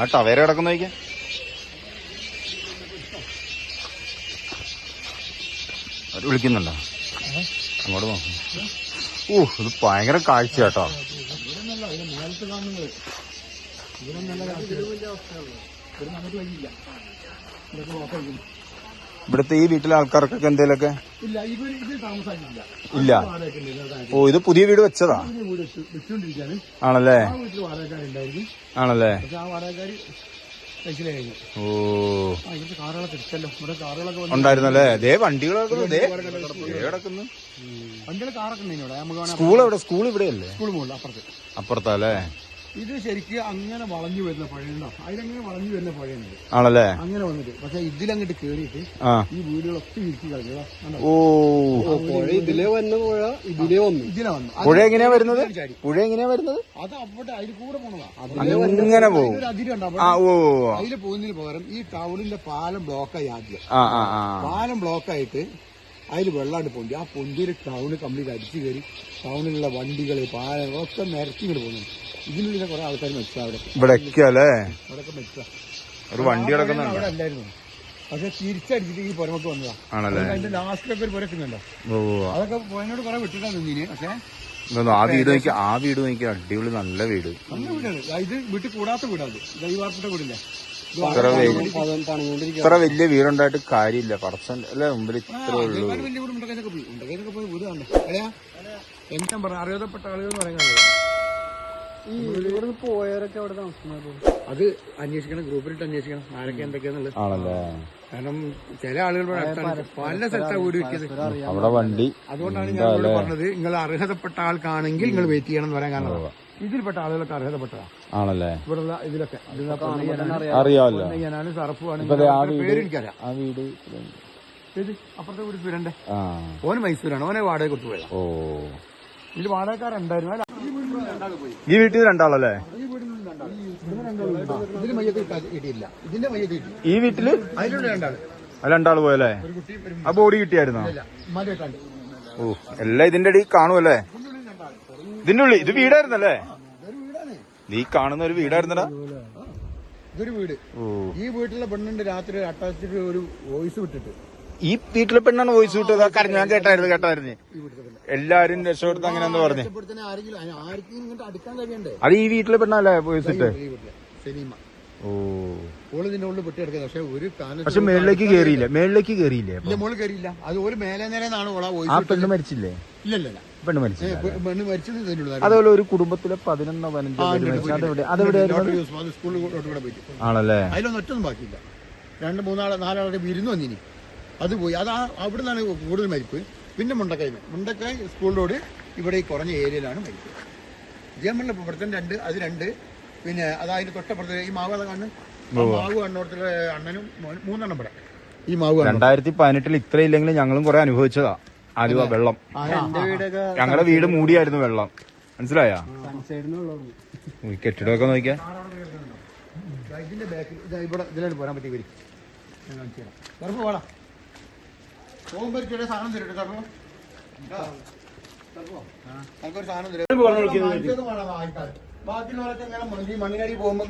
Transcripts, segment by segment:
ആ ടവേര കിടക്കുന്ന നോക്കിയാ. അവർ വിളിക്കുന്നുണ്ടോ? അങ്ങോട്ട് നോക്കും ഓ ഇത് ഭയങ്കര കാഴ്ച കേട്ടോ നല്ല ഈ ഇവിടെ നമുക്ക് വഴിയില്ല. ഇതൊക്കെ ഇവർ ഇത് ഈ വീട്ടിലെ ആൾക്കാർക്കൊക്കെ എന്തേലൊക്കെ? ഇല്ല ഓ ഇത് പുതിയ വീട് വെച്ചതാ? ആണല്ലേ? ആണല്ലേ? ഓ. ഇവിടുത്തെ ഉണ്ടായിരുന്നല്ലേ? ദേ വണ്ടികളൊക്കെ കിടക്കുന്നു. സ്കൂൾ എവിടെ? സ്കൂൾ ഇവിടെയല്ലേ? അപ്പുറത്താ അല്ലേ അപ്പുറത്ത്. അപ്പുറത്തല്ലേ ഇത് ശരിക്ക് അങ്ങനെ വളഞ്ഞു വരുന്ന പുഴയുണ്ടോ അതിലങ്ങനെ വളഞ്ഞു വരുന്ന പുഴയുണ്ട് ആണല്ലേ? അങ്ങനെ വന്നിട്ട്. പക്ഷെ ഇതിലങ്ങോട്ട് കേറിയിട്ട് ഈ വീടുകളൊക്കെ ഇരിക്കി കളഞ്ഞതാ ഓ. പുഴ ഇതിലെ വന്ന പുഴ ഇതിലെ വന്നു. ഇതിലെ വന്നു. പുഴ എങ്ങനെയാ വരുന്നത്. പുഴ എങ്ങനെയാ വരുന്നത്? അത് അവിടെ അതിൽ കൂടെ പോണതാ. അങ്ങനെ പോകും. ഒരു അതിരുണ്ട് ആ ഓ അതിൽ പോകുന്നതിന് പകരം ഈ ടൗണിന്റെ പാലം ബ്ലോക്കായി ആദ്യം. ആ ആ ആ. പാലം ബ്ലോക്കായിട്ട് അതിൽ വെള്ളാണ്ട് പൊന്തി ആ പൊന്തിയിൽ ടൗണ് കംപ്ലീറ്റ് അടിച്ചു കയറി ടൗണിലുള്ള വണ്ടികൾ പാലങ്ങൾ ഒക്കെ നിരത്തി ഇങ്ങോട്ട് പോകുന്നുണ്ട്. ഇതിനുള്ളിലെ കുറെ ആൾക്കാർ മെച്ച അവിടെ. അവിടെയൊക്കെ മെച്ച ഒരു വണ്ടി അവിടെ അല്ലായിരുന്നു. പക്ഷെ തിരിച്ചടിച്ചിട്ട് ഈ പുറമൊക്കെ വന്നതാ. ആണല്ലേ? അതിന്റെ ലാസ്റ്റിലൊക്കെ ഒരു പുരക്കുന്നുണ്ടോ അതൊക്കെ പോയതിനോട് കുറെ വിട്ടിട്ടാ നിന്നിന്. പക്ഷെ ആ വീട് നോക്കി ആ വീട് നോക്കി അടിപൊളി നല്ല വീട്. നല്ല വീടാണ്. ഇത് വീട്ടിൽ കൂടാത്ത വീടാണ് ദൈവാർപ്പിട്ട വീടില്ലേ? ഇത്ര വലിയ പണിഞ്ഞോണ്ടിരിക്കുക ഇത്ര വലിയ വീടുണ്ടായിട്ട് കാര്യമില്ല. പറച്ചൻ അല്ലെ മുമ്പിൽ ഇത്രേ ഉള്ളൂ. എന്താ പറയാ അറിയാതപ്പെട്ട ആളുകൾ എന്ന് പറയുന്നത് ഈ ഇവിടെ പോയവരൊക്കെ അവിടെ താമസിക്കുന്നത് അത് അന്വേഷിക്കണം ഗ്രൂപ്പിലിട്ട് അന്വേഷിക്കണം ആരൊക്കെ എന്തൊക്കെയാന്നുള്ളത് കാരണം ചില ആളുകൾ പല സ്ഥലത്താണ് വീട് വെക്കിയത് അതുകൊണ്ടാണ് ഞാൻ പറഞ്ഞത് നിങ്ങൾ അർഹതപ്പെട്ട ആൾക്കാണെങ്കിൽ നിങ്ങൾ വെയിറ്റ് ചെയ്യണം എന്ന് പറയാൻ കാരണം. ഇതിൽപ്പെട്ട ആളുകളൊക്കെ അർഹതപ്പെട്ടതാ ആണല്ലേ? ഇവിടെ ഇതിലൊക്കെ. അറിയാമല്ലോ. പൊന്നയ്യനാണ് ആ വീട് ഇത് അപ്പുറത്തെ വീട് സുരന്റെ ആ. ഓന് മൈസൂരാണ്. ഓനെ വാടക കൊടുത്തു പോയതാ. ഓ. ഇതിൽ വാടകക്കാരുണ്ടായിരുന്നു. അല്ല, ഈ വീട്ടിൽ രണ്ടാൾ പോയി. ഈ വീട്ടിൽ രണ്ടാളല്ലേ? ഈ വീട്ടിൽ? രണ്ടാൾ. പോയല്ലേ? ആ ബോഡി കിട്ടിയായിരുന്നോ? ഓ എല്ലാം ഇതിന്റെ അടി കാണുമല്ലേ ഇതിന്റെ ഉള്ളിൽ ഇത് വീടായിരുന്നല്ലേ? നീ കാണുന്ന ഒരു വീടായിരുന്നടാ. ഇതൊരു വീട്. ഈ വീട്ടിലെ പെണ്ണുണ്ട് രാത്രി അട്ടാച്ചിട്ട് ഒരു വോയിസ് വിട്ടിട്ട്. ഈ വീട്ടിലെ പെണ്ണാണ് വോയിസ് വിട്ടത്? കരഞ്ഞു ഞാൻ കേട്ടായിരുന്നു കേട്ടായിരുന്നു. എല്ലാരും രക്ഷപ്പെടുത്ത അങ്ങനെ എന്താ പറഞ്ഞു. അത് ഈ വീട്ടിലെ പെണ്ണല്ലേ വോയിസ് ഇട്ട്? സിനിമ. ഓ. ഉള്ളിൽ പെട്ടിയെടുക്കുന്നത് പക്ഷെ ഒരു കാലം പക്ഷെ മേളിലേക്ക് കേറിയില്ലേ? മേളിലേക്ക് കേറിയില്ലേ മോൾ കയറിയില്ല അത് ഒരു മേലെ നേരെ ഓളാ ആ വോയിസ് പെണ്ണ് മരിച്ചില്ലേ? ഇല്ല ഇല്ല ഇല്ല. പെണ്ണ് മരിച്ചില്ല പെ- പെണ്ണ് മരിച്ചു. അതുപോലെ ഒരു കുടുംബത്തിലെ പതിനൊന്നോ പതിനഞ്ചോ. അതെവിടെ അതെവിടെയായിരുന്നു? ലോട്ടറി ദിവസം അത് സ്കൂളിലോട്ട് കൂടെ പോയിട്ട്. ആണല്ലേ? അതിലൊന്നും ഒറ്റൊന്നും ബാക്കിയില്ല. രണ്ട് മൂന്നാളെ നാലാളുടെ വിരുന്ന് വന്നിനി. അത് പോയി. അത് അവിടെ നിന്നാണ് കൂടുതൽ മരിപ്പ്. പിന്നെ മുണ്ടക്കായി മുണ്ടക്കായ് സ്കൂൾ റോഡ് ഇവിടെ ഈ കുറഞ്ഞ ഏരിയയിലാണ് മരിപ്പ്. ജമ്മളിൽ ഇവിടുത്തെ രണ്ട് അത് രണ്ട്. പിന്നെ അതായത് തൊട്ടപ്പുറത്ത് ഈ മാവ് ആ മാവ് കണ്ണോടത്തിലെ അണ്ണനും മോനും മൂന്നെണ്ണം ഇവിടെ. ഈ മാവ് കണ്ണു രണ്ടായിരത്തി പതിനെട്ടിൽ ഇത്ര ഇല്ലെങ്കിലും ഞങ്ങളും കുറെ അനുഭവിച്ചതാ. ആലുവ വെള്ളം. ഞങ്ങളുടെ വീട് മൂടിയായിരുന്നു വെള്ളം. മനസ്സിലായോ? കെട്ടിടമൊക്കെ നോക്കിയാ. പോരാൻ പറ്റി സാധനം തരും കറുപ്പ് നമുക്കൊരു സാധനം തരും. വാങ്ങിച്ചത് വേണം വാങ്ങിക്കാൻ. ബാക്കിയുള്ളവരൊക്കെ ഇങ്ങനെ മണ്ണിനടി പോകുമ്പോ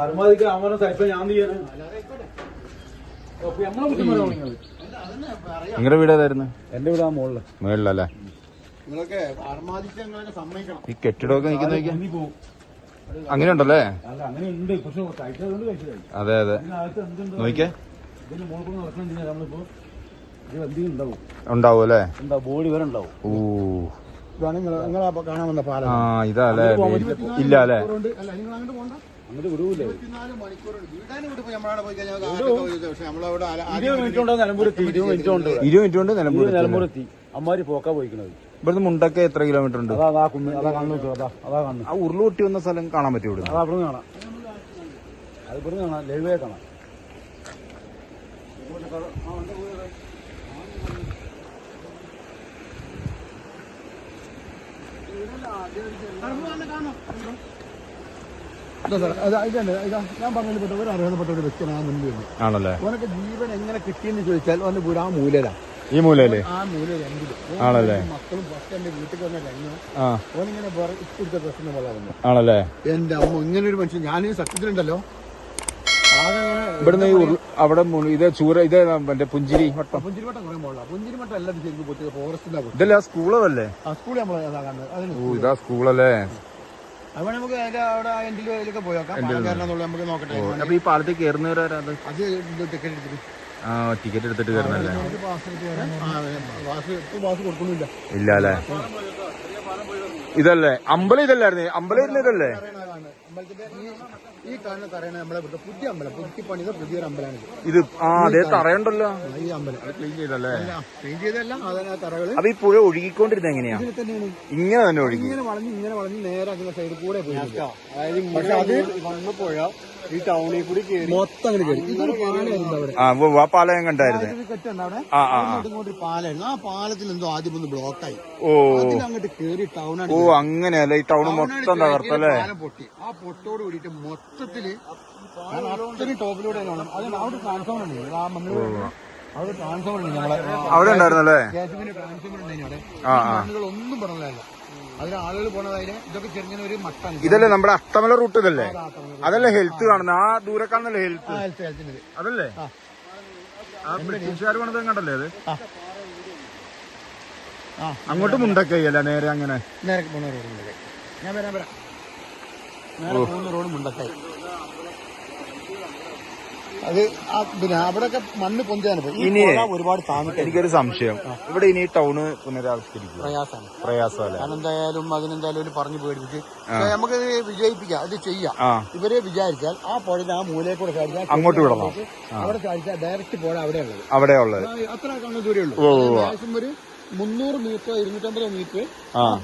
അറുപതിക്ക് അമര സ്ഥലത്ത് ഞാൻ ചെയ്യാൻ നമ്മളെ കുറ്റം പറയാം നിങ്ങൾ നിങ്ങളുടെ വീട് ഏതായിരുന്നു? എന്റെ വീട് ആ മുകളിൽ മുകളിലല്ലേ ഈ കെട്ടിടമൊക്കെ നിൽക്കുന്ന അങ്ങനെ ഉണ്ടല്ലേ അതെ അതെ. നോക്കിയേ. ഉണ്ടാവും. അല്ലേ? ബോഡി വരെ ഉണ്ടാവും. ഓ ഇതാണ് നിങ്ങൾ നിങ്ങൾ കാണാൻ വന്ന പാലം. ആ ഇതാ അല്ലേ? ഇല്ല അല്ലേ? അങ്ങോട്ട് ഇരുപത് മിനിറ്റ് കൊണ്ട് നിലമ്പൂർ എത്തി നിലമ്പൂർ അമ്മാരി പോക്കാ പോയിക്കണത്. ഇവിടുന്ന് മുണ്ടൊക്കെ എത്ര കിലോമീറ്റർ ഉണ്ട്? അതാ അതാ കുന്ന് അതാ കാണുന്നു അതാ അതാ കാണുന്നു ആ ഉരുൾ പൊട്ടി വന്ന സ്ഥലം കാണാൻ പറ്റും ഇവിടുന്ന്? അതാ അവിടെ കാണാം. അത് ഇവിടെ കാണാം. ലഘുവേ കാണാം. ഇതാ സാർ, അതാ, ഇതാണ്, ഇതാ, ഞാൻ പറഞ്ഞതിൽപ്പെട്ട ഒരു അർഹതപ്പെട്ട ഒരു വ്യക്തിയാണ് ആ ആണല്ലേ? ജീവൻ എങ്ങനെ കിട്ടിയെന്ന് ചോദിച്ചാൽ ആ ഈ മൂലയിൽ? ആ മൂല രണ്ടിൽ. ആണല്ലേ? മക്കളും ഫസ്റ്റ് എന്റെ വീട്ടിൽ വന്ന രംഗം ആ. ഓനിങ്ങനെ ഇഷ്ടപ്പെടുത്ത പ്രശ്നം പോലെ ആണല്ലേ? എന്റെ അമ്മ ഇങ്ങനെ ഒരു മനുഷ്യൻ ഞാൻ സത്യത്തിലുണ്ടല്ലോ. ഇവിടുന്ന് അവിടെ ഇത് ചൂര ഇത് മറ്റേ പുഞ്ചിരി വട്ടം. പുഞ്ചിരിമട്ടം കുറെ പുഞ്ചിരി വട്ടം എല്ലാം ശരിക്കും ഫോറസ്റ്റിന്റെ ഇതല്ലേ ആ സ്കൂളതല്ലേ ആ ഇതാ സ്കൂളല്ലേ അതുപോലെ നമുക്ക് അതിന്റെ അവിടെ എൻഡിലും അതിലൊക്കെ പോയേക്കാം പാലക്കാരനെന്നുള്ള നമുക്ക് നോക്കട്ടെ. അപ്പൊ ഈ പാലത്തിൽ കയറുന്നവരാരത് അത്? ടിക്കറ്റ് എടുത്തിട്ട്. ആ ടിക്കറ്റ് എടുത്തിട്ട് കയറുന്നല്ലേ ഇല്ല അല്ലേ ഇതല്ലേ? അമ്പലം ഇതല്ലായിരുന്നു? അമ്പലം ഇരുന്ന ഇതല്ലേ? ഈ കാണുന്ന തറയാണ് നമ്മളെ ഇവിടുത്തെ പുതിയ അമ്പലം. പുതുക്കി പണിത പുതിയൊരു അമ്പലമാണ് ഇത്. ആ അതേ തറയുണ്ടല്ലോ. ഈ അമ്പലം. ക്ലീൻ ചെയ്തല്ലേ ക്ലീൻ ചെയ്തല്ല അതിന് ആ തറകൾ. അപ്പൊ ഈ പുഴ ഒഴുകിക്കൊണ്ടിരുന്ന എങ്ങനെയാ? ഇതിൽ തന്നെയാണ്. ഇങ്ങനെ തന്നെ ഒഴുകി. ഇങ്ങനെ വളഞ്ഞ് ഇങ്ങനെ വളഞ്ഞ് നേരെ അതിന്റെ സൈഡിൽ കൂടെ പോയി. പക്ഷെ അത് വന്ന പുഴ ഈ ടൗണിൽ കൂടി മൊത്തം അങ്ങനെ കയറി ഇതൊരു പാലമായിരുന്നു അവിടെ. ആ ഉവ്വ് ഉവ്വ്, ആ പാലം ഞാൻ കണ്ടായിരുന്നു. കെട്ടുണ്ട് അവിടെ? ആ ആ. ആ. അങ്ങോട്ട് ഇങ്ങോട്ട് ഒരു പാലായിരുന്നു. ആ പാലത്തിൽ എന്തോ ആദ്യം ഒന്ന് ബ്ലോക്കായി ഓ. അതിൽ അങ്ങോട്ട് കയറി ടൗണാണ് ഓ അങ്ങനെയല്ലേ? ഈ ടൗൺ മൊത്തം തകർത്തല്ലേ? പാലം പൊട്ടി. ആ പൊട്ടോട് കൂടിയിട്ട് മൊത്തത്തിൽ ഞാൻ അത്രയും ടോപ്പിലൂടെ അതിന് അവിടെ ട്രാൻസ്ഫോമർ ഉണ്ട്. ആ മണ്ണിൽ അവിടെ ട്രാൻസ്ഫോമർ ഉണ്ട് നമ്മളെ അവിടെ ഉണ്ടായിരുന്നല്ലേ? ഗ്യാസിന്റെ ട്രാൻസ്ഫോമർ ഉണ്ട് അവിടെ. ഒന്നും പറഞ്ഞതല്ല. അതിന് ആളുകൾ പോണതായത് ഇതൊക്കെ ചെറുങ്ങനെ ഒരു മട്ടാണ്. ഇതല്ലേ നമ്മുടെ അത്തമല റൂട്ട് ഇതല്ലേ? അതല്ലേ ഹെൽത്ത് കാണുന്നത്? ആ ദൂരെ കാണുന്നല്ലേ ഹെൽത്ത് അതല്ലേ? ആ. ബ്രിട്ടീഷുകാർ പണിത് കണ്ടല്ലേ അത്? അങ്ങോട്ട് മുണ്ടക്കൈയല്ല നേരെ അങ്ങനെ. നേരെ പോണ ഞാൻ വരാം വരാം. നേരെ പോകുന്ന റോഡ് മുണ്ടക്കായി. അത് ആ പിന്നെ അവിടെയൊക്കെ മണ്ണ് പൊന്തിയാണ്. ഇനി ഒരുപാട് താമസം എനിക്കൊരു സംശയം. ഇവിടെ ഇനി ടൗണ് പുനരാവിഷ്കരിക്കും പ്രയാസമാണ്. പ്രയാസം കാരണം എന്തായാലും അതിനെന്തായാലും ഒരു പറഞ്ഞു പേടിപ്പിച്ച് നമുക്ക് വിജയിപ്പിക്കാം. അത് ചെയ്യാം. ഇവരെ വിചാരിച്ചാൽ ആ പുഴയിൽ ആ മൂലയിൽ കൂടെ അങ്ങോട്ട് വിടണം. അവിടെ സാധിച്ചാൽ ഡയറക്റ്റ് പുഴ അവിടെ ഉള്ളത് അവിടെ ഉള്ളത് അത്ര കാണുന്ന ദൂരേ ഉള്ളൂ ഓ, ഓ, ഓ. ഏകദേശം ഒരു മുന്നൂറ് മീറ്റർ ഇരുന്നൂറ്റമ്പത് മീറ്റർ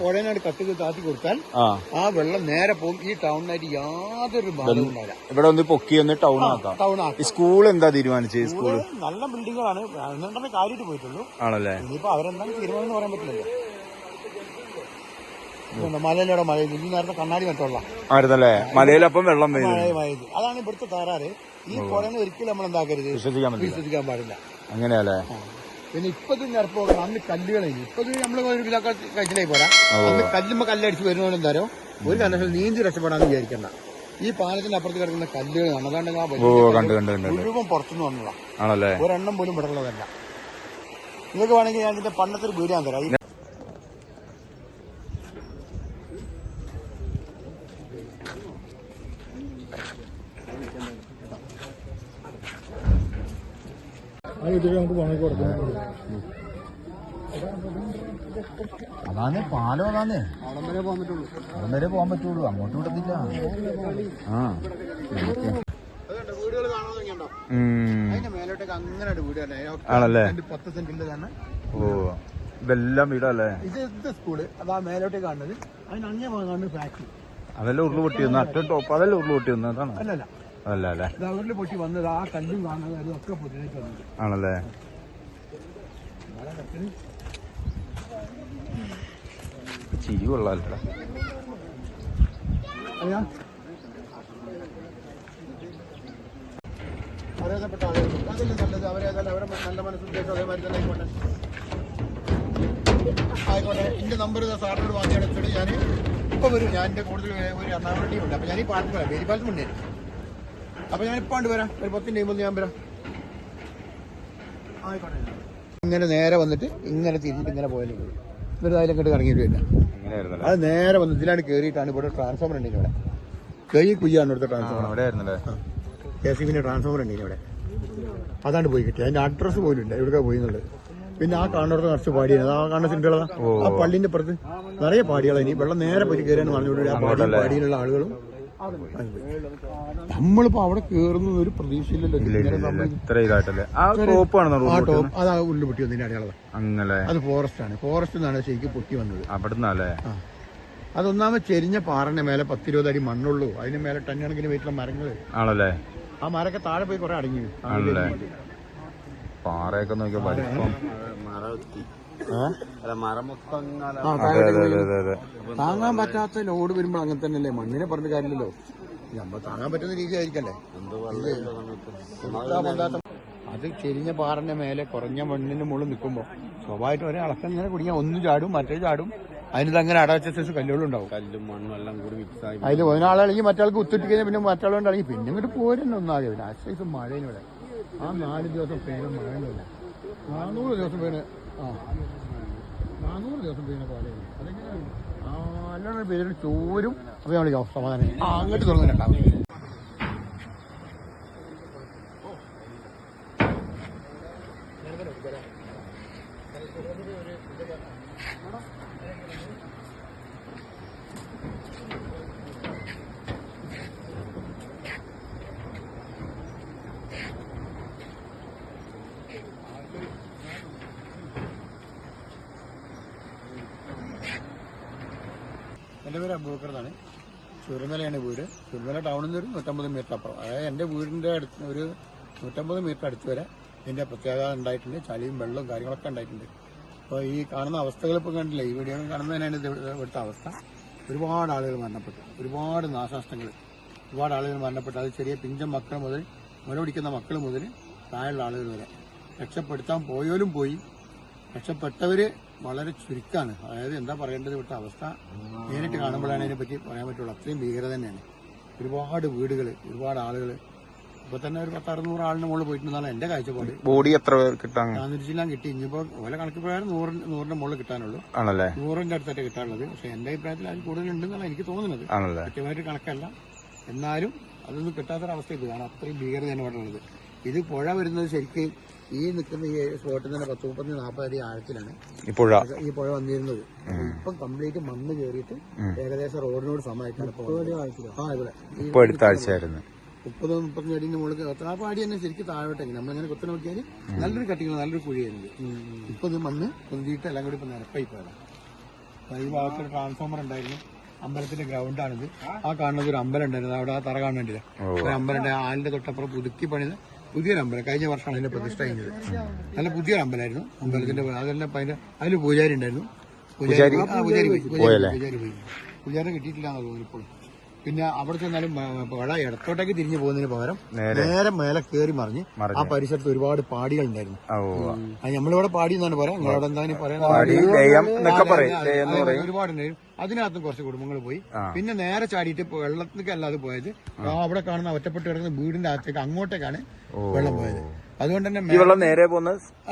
പുഴയനാട് കത്തിക്ക് താത്തി കൊടുത്താൽ ആ. വെള്ളം നേരെ പോകും. ഈ ടൗണിനായിട്ട് യാതൊരു ഉണ്ടാവില്ല. ഇവിടെ ഒന്ന് പൊക്കി ഒന്ന് ടൗൺ ആക്കാം. ടൗൺ സ്കൂൾ എന്താ തീരുമാനിച്ചത് സ്കൂൾ നല്ല ബിൽഡിങ്ങുകളാണ്. എന്നിട്ടേ കാര്യമായിട്ട് പോയിട്ടുള്ളൂ. ആണല്ലേ? ഇനിയിപ്പോ അവരെന്താണ് തീരുമാനം എന്ന് പറയാൻ പറ്റില്ലല്ലോ. മലയിലൂടെ മഴ. ഇന്ന് നേരത്തെ കണ്ണാടി നട്ടുള്ള ആയിരുന്നല്ലേ? മലയിലപ്പം വെള്ളം പെയ്തു അതാണ് ഇവിടുത്തെ തകരാറ്. ഈ പുഴനെ ഒരിക്കലും നമ്മൾ എന്താക്കരുത് വിശ്വസിക്കാൻ പാടില്ല. അങ്ങനെയല്ലേ. പിന്നെ ഇപ്പൊ ഇത് നിരപ്പ് അന്ന് കല്ലുകളായി ഇപ്പൊ നമ്മൾ നമ്മൾ ഒരു കിലോ കഴിച്ചിലായി പോരാ. അന്ന് കല്ലുമ്പോ കല്ലടിച്ച് വരുന്നവരും എന്താരോ ഒരു കാരണവശാലും നീന്തി രക്ഷപ്പെടാന്ന് വിചാരിക്കണ്ട. ഈ പാലത്തിന്റെ അപ്പുറത്ത് കിടക്കുന്ന കല്ലുകൾ കാണാം അതാണ്ട് ആ മുഴുവൻ പുറത്തുനിന്ന് വന്നതാ. ഒരെണ്ണം പോലും വിടുള്ളതല്ല നിങ്ങൾക്ക് വേണമെങ്കിൽ ഞാൻ ഇതിന്റെ പണ്ടത്തെ ഒരു വീഡിയോ തരാം. അതാണ് പാലം അതാണ് അവിടെ വരെ പോകാൻ പറ്റുള്ളൂ. അങ്ങോട്ട് വിടത്തില്ല ആ. ആണല്ലേ? പത്ത് സെന്റിന്റെ തന്നെ. ഓ ഇതെല്ലാം വീടല്ലേ? ഇത് ഇത് സ്കൂൾ അതാ മേലോട്ടേ കാണുന്നത്. അതിന് അങ്ങേ ഭാഗം കാണുന്നത് ഫാക്ടറി അതെല്ലാം ഉരുൾ പൊട്ടി അറ്റം അറ്റ ടോപ്പ് അതെല്ലാം ഉരുൾ പൊട്ടി വന്ന അതാണ്. അല്ലല്ല? അതല്ല അല്ലേ ഇത് അവരിൽ പൊട്ടി വന്നത് ആ കല്ലും ഒക്കെ പൊട്ടിയിട്ട് വന്നത് ആണല്ലേ ചിരി കൊള്ളാലോ. അറിയാ അറിയാത്തപ്പെട്ട ആളുകൾ. അതല്ലേ നല്ലത്. അവരേതായാലും അവരെ നല്ല മനസ്സുദ്ദേശം അതേമാതിരി തന്നെ ആയിക്കോട്ടെ. ആയിക്കോട്ടെ. എന്റെ നമ്പർ സാറിനോട് വാങ്ങിയെടുത്തിട്ട് ഞാൻ ഇപ്പൊ വരും ഞാൻ എന്റെ കൂടുതൽ ഒരു എറണാകുളം ടീമുണ്ട് ഉണ്ട്. അപ്പൊ ഞാൻ ഈ പാലത്ത് വരാം വേലിപ്പാലത്ത് മുന്നേ. അപ്പൊ ഞാൻ ഇപ്പാണ്ട് വരാം. ഒരു പത്തിന്റെ ടൈമിൽ ഞാൻ വരാം. ആയിക്കോട്ടെ. ഇങ്ങനെ നേരെ വന്നിട്ട് ഇങ്ങനെ തിരിഞ്ഞിട്ട് ഇങ്ങനെ പോയാലും മതി. എന്നിട്ട് അതിലും കണ്ട് കറങ്ങിയിട്ടില്ല വരില്ല. അത് നേരെ വന്ന് ഇതിലാണ് കയറിയിട്ടാണ് ഇവിടെ ട്രാൻസ്ഫോമർ ഉണ്ടെങ്കിൽ ഇവിടെ. കൈ കുയ്യാണ് ഇവിടുത്തെ ട്രാൻസ്ഫോമർ കെ സി ബിന്റെ ട്രാൻസ്ഫോമർ ഉണ്ടെങ്കിൽ ഇവിടെ. അതാണ് പോയി കിട്ടിയത് അതിന്റെ അഡ്രസ് പോലും ഇല്ല. ഇവിടെ പോയി എന്നുള്ളത് പിന്നെ ആ കാണുന്നത് നിറച്ച് പാടിയാണ്. ആ കാണുന്ന സിനിമകളാ ആ പള്ളിന്റെ പുറത്ത് നിറയെ പാടികളാണ് ഇനി വെള്ളം നേരെ പോയി കയറിയാണ് പറഞ്ഞുകൊണ്ട് ആ പാടി പാടിയിലുള്ള ആളുകളും. നമ്മളിപ്പോ അവിടെ കയറുന്ന ഒരു പ്രതീക്ഷയില്ലല്ലോ. ആ ടോപ്പ് അതാ ഉള്ളിൽ പൊട്ടി വന്നതിന്റെ അടയാളം അങ്ങനെ. അത് ഫോറസ്റ്റ് ആണ്. ഫോറസ്റ്റ് നിന്നാണ് ശരിക്കും പൊട്ടി വന്നത്. അവിടുന്നല്ലേ. അതൊന്നാമത് ചെരിഞ്ഞ പാറന്റെ മേലെ പത്തിരുപത് അടി മണ്ണുള്ളൂ. അതിന് മേലെ ടൺ കണക്കിന് വെയിറ്റുള്ള മരങ്ങൾ ആണല്ലേ? ആ മരൊക്കെ താഴെ പോയി കുറെ അടങ്ങി. പാറയൊക്കെ നോക്കിയാ താങ്ങാൻ പറ്റാത്ത ലോഡ് വരുമ്പോൾ അങ്ങനെ തന്നെയല്ലേ? മണ്ണിനെ പറഞ്ഞ കാര്യമില്ലല്ലോ. നമ്മൾ താങ്ങാൻ പറ്റുന്ന രീതി ആയിരിക്കല്ലേ? അത് ചെരിഞ്ഞ പാറന്റെ മേലെ കുറഞ്ഞ മണ്ണിന് മുകളിൽ നിൽക്കുമ്പോൾ സ്വാഭാവികമായിട്ടും ഒരേ അളക്കം ഇങ്ങനെ കുടിക്കാൻ ഒന്ന് ചാടും മറ്റേ ചാടും. അതിന് അങ്ങനെ അടവച്ച ശേഷം കല്ലുകളും ഉണ്ടാവും. കല്ലും മണ്ണും എല്ലാം കൂടി മിക്സ് ആയി അതിൽ ഒരാളാണെങ്കിൽ മറ്റാൾക്ക് ഉത്തിട്ട് കഴിഞ്ഞാൽ പിന്നെ മറ്റാളുണ്ടാണെങ്കിൽ പിന്നെ ഇങ്ങോട്ട് പോരുന്ന ഒന്നാകെ. പിന്നെ ആ മഴയിലൂടെ ആ നാല് ദിവസം പേര് മഴയില്ല നാനൂറ് ദിവസം ആ നാനൂറ് ദിവസം പെയ്യുന്ന ആ നല്ലോണം പെയ്തിട്ട് ചോരും. അപ്പോൾ ഞാൻ വിളിക്കാം. സമാധാനം. ആ അങ്ങോട്ട് എന്റെ പേര് അബൂബക്കർ എന്നാണ് ചുരുമലയാണ് വീട്. ചുരുമല ടൗണിൽ നിന്ന് ഒരു നൂറ്റമ്പത് മീറ്റർ അപ്പുറം. അതായത് എന്റെ വീടിന്റെ അടുത്ത് ഒരു നൂറ്റമ്പത് മീറ്റർ അടുത്ത് വരെ ഇതിന്റെ പ്രത്യേകത ഉണ്ടായിട്ടുണ്ട്. ചളിയും വെള്ളവും കാര്യങ്ങളൊക്കെ ഉണ്ടായിട്ടുണ്ട്. അപ്പോൾ ഈ കാണുന്ന അവസ്ഥകൾ കണ്ടില്ല? ഈ വീഡിയോ കാണുന്നതിനാണ് ഇത് ഇവിടുത്തെ അവസ്ഥ. ഒരുപാട് ആളുകൾ മരണപ്പെട്ടു. ഒരുപാട് നാശനഷ്ടങ്ങൾ. ഒരുപാട് ആളുകൾ മരണപ്പെട്ടു. അത് ചെറിയ പിഞ്ചൻ മക്കൾ മുതൽ മുല പിടിക്കുന്ന മക്കൾ മുതൽ താഴെയുള്ള ആളുകൾ വരെ. രക്ഷപ്പെടുത്താൻ പോയാലും പോയി. രക്ഷപ്പെട്ടവര് വളരെ ചുരുക്കാണ്. അതായത് എന്താ പറയേണ്ടത് വിട്ട അവസ്ഥ നേരിട്ട് കാണുമ്പോഴാണ് അതിനെ പറ്റി പറയാൻ പറ്റുള്ളൂ. അത്രയും ഭീകരത തന്നെയാണ്. ഒരുപാട് വീടുകൾ ഒരുപാട് ആളുകൾ ഇപ്പൊ തന്നെ ഒരു പത്തറുന്നൂറ് ആളിന് മുകളിൽ പോയിട്ടുണ്ടെന്നാണ് എന്റെ കാഴ്ചപ്പാട്. ബോഡി എത്ര കിട്ടാൻ? നാനൂറ്റിച്ചില്ലാം കിട്ടി. ഇനിയിപ്പോ ഓല കണക്ക് പ്രകാരം നൂറിന് നൂറിന്റെ മുകളിൽ കിട്ടാനുള്ളൂ. ആണല്ലേ? നൂറിന്റെ അടുത്തായിട്ട് കിട്ടാനുള്ളത്. പക്ഷെ എന്റെ അഭിപ്രായത്തിൽ അതിൽ കൂടുതലുണ്ടെന്നാണ് എനിക്ക് തോന്നുന്നത്. കൃത്യമായിട്ട് കണക്കല്ല. എന്നാലും അതൊന്നും കിട്ടാത്തൊരവസ്ഥ ഇത് കാരണം അത്രയും ഭീകരത തന്നെ ഉള്ളത്. ഇത് പുഴ വരുന്നത് ശരിക്കും ഈ നിൽക്കുന്ന ഈ സ്പോട്ടിൽ തന്നെ പത്ത് മുപ്പത്തി നാൽപ്പത് അടി ആഴത്തിലാണ്. ഈ പുഴ. വന്നിരുന്നത്. ഇപ്പം കംപ്ലീറ്റ് മണ്ണ് കയറിയിട്ട് ഏകദേശം റോഡിനോട് സമയത്താണ്. ആ ഇവിടെ. ഈ ഇപ്പൊ അടുത്ത ആഴ്ചയായിരുന്നു മുപ്പത് മുപ്പത്തഞ്ച് അടിന്റെ മുകളിൽ പത്തനാപ്പ് അടി തന്നെ ശരിക്കും താഴോട്ടേക്ക് നമ്മളിങ്ങനെ കുത്തി നോക്കിയാൽ നല്ലൊരു കട്ടിങ് നല്ലൊരു കുഴിയായിരുന്നു ഇപ്പൊ ഇത് മണ്ണ് പൊന്തിയിട്ട് എല്ലാം കൂടി ഇപ്പൊ നിരപ്പായി പോയതാണ് ഈ ഭാഗത്തൊരു ട്രാൻസ്ഫോമർ ഉണ്ടായിരുന്നു. അമ്പലത്തിന്റെ ഗ്രൗണ്ടാണിത് ആ കാണുന്നത് ഒരു അമ്പലം ഉണ്ടായിരുന്നു. അവിടെ ആ തറ കാണേണ്ടില്ല ഒരു അമ്പലം ആലിന്റെ തൊട്ടപ്പുറം പുതുക്കി പണിത് പുതിയൊരു അമ്പലം. കഴിഞ്ഞ വർഷമാണ് അതിന്റെ പ്രതിഷ്ഠ കഴിഞ്ഞത്. നല്ല പുതിയൊരു അമ്പലമായിരുന്നു അമ്പലത്തിന്റെ അതെല്ലാം അതിന്റെ അതിൽ പൂജാരി ഉണ്ടായിരുന്നു. പൂജാരി പൂജാരി പൂജാരി പൂജാരി കിട്ടിയിട്ടില്ല എന്നാണ് തോന്നുന്നു ഇപ്പോൾ പിന്നെ അവിടെ ചെന്നാലും മ- ഇടത്തോട്ടേക്ക് തിരിഞ്ഞു പോകുന്നതിന് പകരം നേരെ. മേലെ കയറി മറിഞ്ഞ് ആ പരിസരത്ത് ഒരുപാട് പാടികൾ ഉണ്ടായിരുന്നു അത് നമ്മളിവിടെ പാടി എന്നാണ് പറയാം. നിങ്ങളവിടെ എന്താണ് പാടി ലയം എന്നൊക്കെ പറയും. ലയം എന്ന് പറയും. ഒരുപാടുണ്ടായിരുന്നു. അതിനകത്ത് കുറച്ച് കുടുംബങ്ങൾ പോയി. പിന്നെ നേരെ ചാടിയിട്ട് വെള്ളത്തിലേക്ക് അല്ലാതെ പോയത് അവിടെ കാണുന്ന ഒറ്റപ്പെട്ട് കിടക്കുന്ന വീടിന്റെ അകത്തേക്ക് അങ്ങോട്ടേക്കാണ് വെള്ളം പോയത്. അതുകൊണ്ട് തന്നെ വെള്ളം നേരെ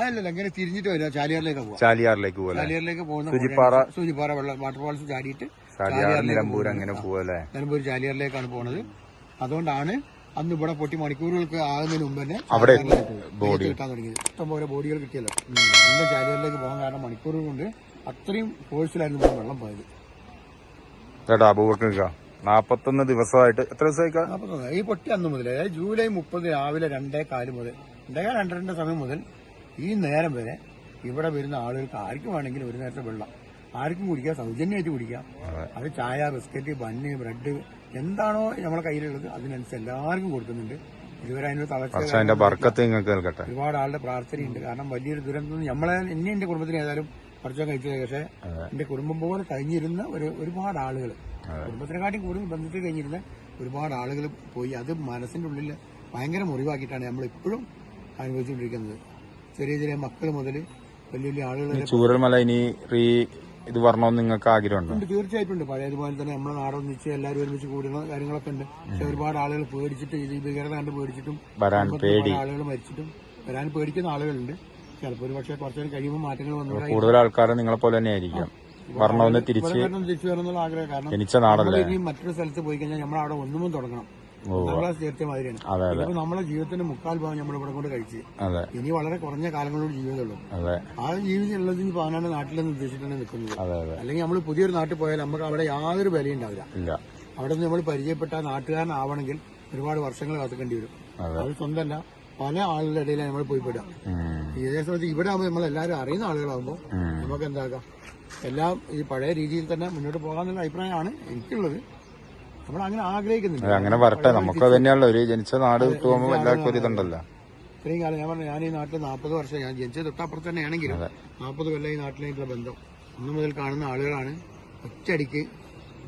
അല്ലല്ല ഇങ്ങനെ തിരിഞ്ഞിട്ട് വരിക. ചാലിയാറിലേക്ക് പോകാം ചാലിയാറിലേക്ക് പോലെ ചാലിയാറിലേക്ക് പോകുന്ന സൂചിപ്പാറ സൂചിപ്പാറ വെള്ളം വാട്ടർഫാൾസ് ചാടിയിട്ട് ചാലിയാർ നിലമ്പൂർ അങ്ങനെ പോവല്ലേ? നിലമ്പൂർ ചാലിയാറിലേക്കാണ് പോണത്. അതുകൊണ്ടാണ് അന്ന് ഇവിടെ പൊട്ടി മണിക്കൂറുകൾക്ക് ആകുന്നതിന് മുമ്പ് തന്നെ അവിടെ ബോഡി കിട്ടാൻ തുടങ്ങിയത്. ഇഷ്ടംപോലെ ബോഡികൾ കിട്ടിയല്ലോ. ഇന്ന് ചാലിയാറിലേക്ക് പോകാൻ കാരണം മണിക്കൂറുകൾ കൊണ്ട് അത്രയും ഫോഴ്സിലായിരുന്നു ഇവിടെ വെള്ളം പോയത്. ചേട്ടാ നാപ്പത്തൊന്ന് ദിവസമായിട്ട് എത്ര ദിവസമായിക്കാം? ഈ പൊട്ടി അന്ന് മുതൽ അതായത് ജൂലൈ മുപ്പത് രാവിലെ രണ്ടേ കാൽ മുതൽ രണ്ടേ രണ്ടര രണ്ടരന്റെ സമയം മുതൽ ഈ നേരം വരെ ഇവിടെ വരുന്ന ആളുകൾക്ക് ആർക്കും വേണമെങ്കിലും ഒരു നേരത്തെ വെള്ളം. ആർക്കും കുടിക്കാം സൗജന്യമായിട്ട് കുടിക്കാം. അത്. ചായ ബിസ്ക്കറ്റ് ബന്ന് ബ്രെഡ് എന്താണോ നമ്മളെ കയ്യിലുള്ളത് അതിനനുസരിച്ച് എല്ലാവർക്കും കൊടുക്കുന്നുണ്ട്. ഇതുവരെ തളർച്ച കേൾക്കട്ടെ ഒരുപാട് ആളുടെ പ്രാർത്ഥനയുണ്ട്. കാരണം വലിയൊരു ദുരന്തം നമ്മളെ എന്നെ എന്റെ കുടുംബത്തിന് ഏതായാലും കുറച്ചൊക്കെ കഴിച്ചത് പക്ഷേ എന്റെ കുടുംബം പോലെ കഴിഞ്ഞിരുന്ന ഒരു ഒരുപാട് ആളുകൾ കുടുംബത്തിനെക്കാട്ടി കൂടുതൽ ബന്ധത്തിൽ കഴിഞ്ഞിരുന്ന ഒരുപാട് ആളുകൾ പോയി. അത് മനസ്സിന്റെ ഉള്ളിൽ ഭയങ്കര മുറിവാക്കിയിട്ടാണ് നമ്മൾ ഇപ്പോഴും അനുഭവിച്ചുകൊണ്ടിരിക്കുന്നത്. ചെറിയ ചെറിയ മക്കൾ മുതൽ വലിയ വലിയ ആളുകൾ ചൂരൽമല ഇനി റീ ഇത് വരണമെന്ന് നിങ്ങൾക്ക് ആഗ്രഹമുണ്ടോ? തീർച്ചയായിട്ടും ഉണ്ട്. പഴയതുപോലെ തന്നെ നമ്മുടെ നാടൊന്നിച്ച് എല്ലാവരും ഒരുമിച്ച് കൂടുന്ന കാര്യങ്ങളൊക്കെ ഉണ്ട്. പക്ഷെ ഒരുപാട് ആളുകൾ പേടിച്ചിട്ട് ഇത് ഭീകരത കണ്ട് പേടിച്ചിട്ടും വരാൻ പേടി. ആളുകൾ മരിച്ചിട്ടും വരാൻ പേടിക്കുന്ന ആളുകളുണ്ട്. ചിലപ്പോൾ ഒരു പക്ഷേ കുറച്ചു കഴിയുമ്പോൾ മാറ്റങ്ങൾ വന്നു. കൂടുതൽ ആൾക്കാരെ നിങ്ങളെ പോലെ തന്നെ ആയിരിക്കാം. വരണമെന്ന് തിരിച്ച് വരണം തിരിച്ചു വരണമെന്നുള്ള ആഗ്രഹം. കാരണം മറ്റൊരു സ്ഥലത്ത് പോയി കഴിഞ്ഞാൽ നമ്മൾ അവിടെ ഒന്നും തുടങ്ങണം. നമ്മളെ ചേർത്ത മാതിരിയാണ്. ഇപ്പൊ നമ്മളെ ജീവിതത്തിന്റെ മുക്കാൽ ഭാഗം നമ്മൾ ഇവിടെ കൊണ്ട് കഴിച്ച് ഇനി വളരെ കുറഞ്ഞ കാലങ്ങളോട് ജീവിതമുള്ളൂ ആ ജീവിതം ഉള്ളത് ഇനി പാനാണ് നാട്ടിലെന്ന് ഉദ്ദേശിച്ചിട്ടാണ് നിൽക്കുന്നത്. അല്ലെങ്കിൽ നമ്മൾ പുതിയൊരു നാട്ടിൽ പോയാൽ നമുക്ക് അവിടെ യാതൊരു വിലയും ഉണ്ടാവില്ല. അവിടെ നിന്ന് നമ്മൾ പരിചയപ്പെട്ട നാട്ടുകാരനാവണമെങ്കിൽ ഒരുപാട് വർഷങ്ങൾ കാത്തിക്കേണ്ടി വരും. അതെ. സ്വന്തമല്ല പല ആളുകളുടെ ഇടയിലാണ് നമ്മൾ പോയി പെടുക. ഇതേ സമയത്ത് ഇവിടെ ആകുമ്പോൾ നമ്മൾ എല്ലാവരും അറിയുന്ന ആളുകളാകുമ്പോൾ നമുക്ക് എന്താക്കാം? എല്ലാം ഈ പഴയ രീതിയിൽ തന്നെ മുന്നോട്ട് പോകാമെന്നുള്ള അഭിപ്രായമാണ് എനിക്കുള്ളത്. നമ്മൾ അങ്ങനെ ആഗ്രഹിക്കുന്നില്ല അങ്ങനെ വരട്ടെ. നമുക്ക് തന്നെയാണല്ലോ. ഒരു ജനിച്ച നാട് വിട്ടു പോകുമ്പോൾ എല്ലാവർക്കും ഒരു ഇതുണ്ടല്ലോ. ഇത്രയും കാലം ഞാൻ പറഞ്ഞു ഞാൻ ഈ നാട്ടിൽ നാൽപ്പത് വർഷം ഞാൻ ജനിച്ചത് തൊട്ടപ്പുറത്ത് തന്നെയാണെങ്കിലും നാൽപ്പത് കൊല്ലം ഈ നാട്ടിലായിട്ടുള്ള ബന്ധം. അന്ന് മുതൽ കാണുന്ന ആളുകളാണ് ഒറ്റയടിക്ക്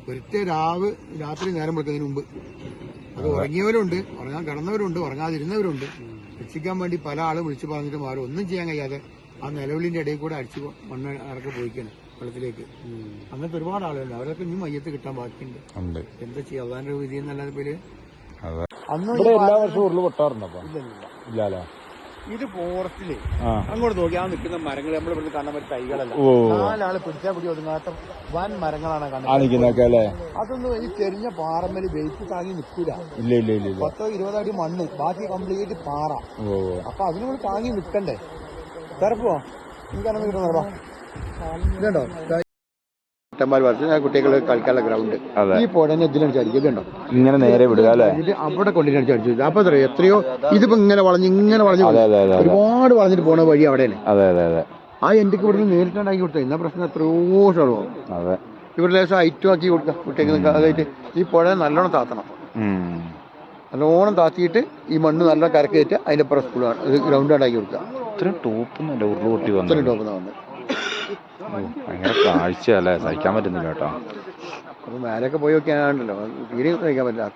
ഒരുത്തെ രാവ് രാത്രി നേരം വെക്കുന്നതിന് മുമ്പ്. അത് ഉറങ്ങിയവരുണ്ട് ഉറങ്ങാൻ കിടന്നവരുണ്ട് ഉറങ്ങാതിരുന്നവരുണ്ട്. രക്ഷിക്കാൻ വേണ്ടി പല ആളും വിളിച്ചു പറഞ്ഞിട്ട് മാറും ഒന്നും ചെയ്യാൻ കഴിയാതെ ആ നിലവിളിന്റെ ഇടയിൽ കൂടെ അടിച്ചു മണ്ണ് ഇറക്കി പോയിക്കാണ്. വെള്ളത്തിലേക്ക്. അങ്ങനത്തെ ഒരുപാട് ആളുകളുണ്ട്. അവരൊക്കെ ഇനി മയ്യത്ത് കിട്ടാൻ ബാക്കിയുണ്ട്. എന്താ ചെയ്യാ? അതാന്റെ വിധി എന്നല്ലാതെ പേര് അന്ന് എല്ലാ വർഷവും ഉരുൾ പൊട്ടാറുണ്ടോ ഇല്ല. ഇത് ഫോറസ്റ്റിൽ അങ്ങോട്ട് നോക്കി ആ നിൽക്കുന്ന മരങ്ങൾ നമ്മൾ ഇവിടുന്ന് കാണാൻ പറ്റിയ തൈകളല്ല. നാലാൾ പിടിച്ചാൽ പിടി ഒതുങ്ങാത്ത വൻ മരങ്ങളാണ് കാണുന്നത്. അതൊന്നും ഈ തെരിഞ്ഞ പാറമ്മൽ വെയിറ്റ് താങ്ങി നിൽക്കൂല. ഇല്ല ഇല്ല ഇല്ല പത്തോ ഇരുപതോ അടി മണ്ണ്. ബാക്കി കംപ്ലീറ്റ് പാറ. അപ്പൊ അതിനോട് താങ്ങി നിൽക്കണ്ടേ? തിരപ്പോ എനിക്കങ്ങനെ കിട്ടുന്നോ ഇതുണ്ടോ? കുട്ടികൾ കളിക്കാനുള്ള ഗ്രൗണ്ട് ഈ ഇതിലാണ് ഇതുണ്ടോ? ഇങ്ങനെ നേരെ വിടുക അല്ലേ? ഇത് അവിടെ കൊണ്ടിട്ടാണ് അപ്പൊ എത്ര എത്രയോ ഇതിപ്പോ ഇങ്ങനെ വളഞ്ഞ് ഇങ്ങനെ വളഞ്ഞ് ഒരുപാട് വളഞ്ഞിട്ട് പോണ വഴി അവിടെ അതെ അതെ അതെ. ആ എനിക്ക് ഇവിടുന്ന് നേരിട്ടുണ്ടാക്കി കൊടുത്തത് എന്നാ പ്രശ്നം? എത്രയോ സ്ഥലവും അതെ. ഇവിടെ ലേശം ഐറ്റും ആക്കി കൊടുക്കുക കുട്ടികൾക്ക് അതായിട്ട് ഈ പുഴ നല്ലോണം താത്തണം. നല്ലോണം താത്തിയിട്ട് ഈ മണ്ണ് നല്ലോണം കരക്കേറ്റ് അതിന്റെ അപ്പുറം സ്കൂളാണ്. ഗ്രൗണ്ട് ഉണ്ടാക്കി കൊടുക്കുക. ഇത്രയും ടോപ്പ് ടോപ്പ് വന്ന്. ഭയങ്കര കാഴ്ചയല്ലേ? സഹിക്കാൻ പറ്റുന്നില്ല കേട്ടോ. മേലൊക്കെ പോയി നോക്കിയാണല്ലോ തീരെ സഹിക്കാൻ പറ്റില്ല.